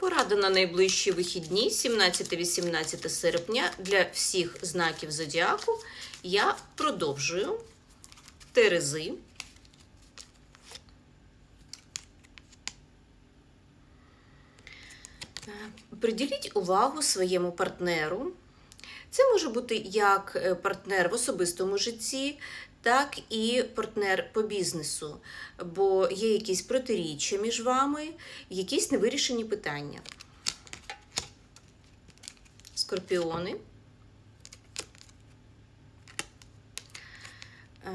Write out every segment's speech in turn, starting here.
Порада на найближчі вихідні, 17-18 серпня, для всіх знаків зодіаку. Я продовжую Терези. Е, Приділіть увагу своєму партнеру. Це може бути як е, партнер в особистому житті, так і партнер по бізнесу, бо є якісь протиріччя між вами, якісь невирішені питання. Скорпіони. Е,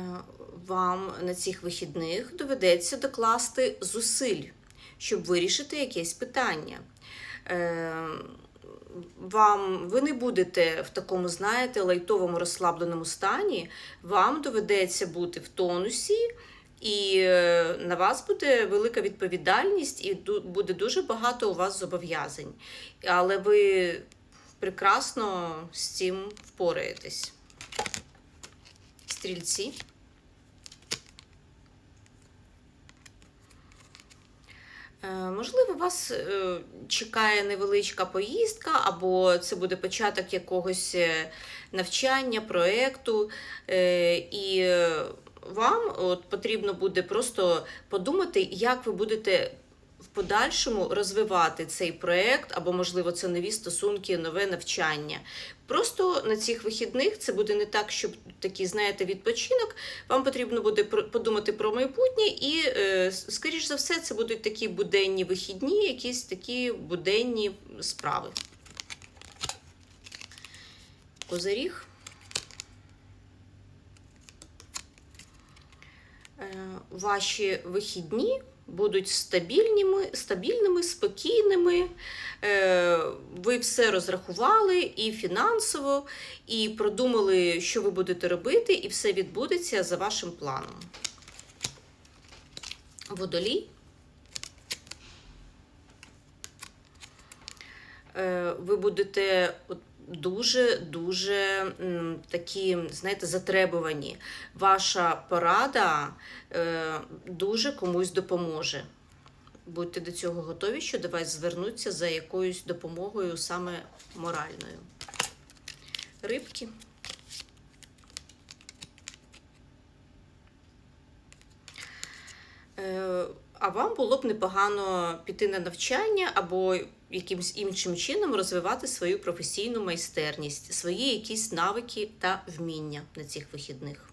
Вам на цих вихідних доведеться докласти зусиль, щоб вирішити якесь питання. Вам ви не будете в такому, знаєте, лайтовому розслабленому стані. Вам доведеться бути в тонусі, і е, на вас буде велика відповідальність, і буде дуже багато у вас зобов'язань. Але ви прекрасно з цим впораєтесь. Стрільці. Можливо, вас е, чекає невеличка поїздка, або це буде початок якогось е, навчання, проєкту, е, і е, вам от потрібно буде просто подумати, як ви будете подальшому розвивати цей проєкт, або, можливо, це нові стосунки, нове навчання. Просто на цих вихідних це буде не так, щоб такий, знаєте, відпочинок. Вам потрібно буде подумати про майбутнє, і, е, скоріш за все, це будуть такі буденні вихідні, якісь такі буденні справи. Козиріг. Ваші вихідні будуть стабільними, стабільними, спокійними. Е, Ви все розрахували і фінансово, і продумали, що ви будете робити, і все відбудеться за вашим планом. Водолій. Е, Ви будете от дуже дуже такі, знаєте, затребувані. Ваша порада е, дуже комусь допоможе. Будьте до цього готові, що до вас звернуться за якоюсь допомогою саме моральною. Рибки. А вам було б непогано піти на навчання або якимось іншим чином розвивати свою професійну майстерність, свої якісь навики та вміння на цих вихідних.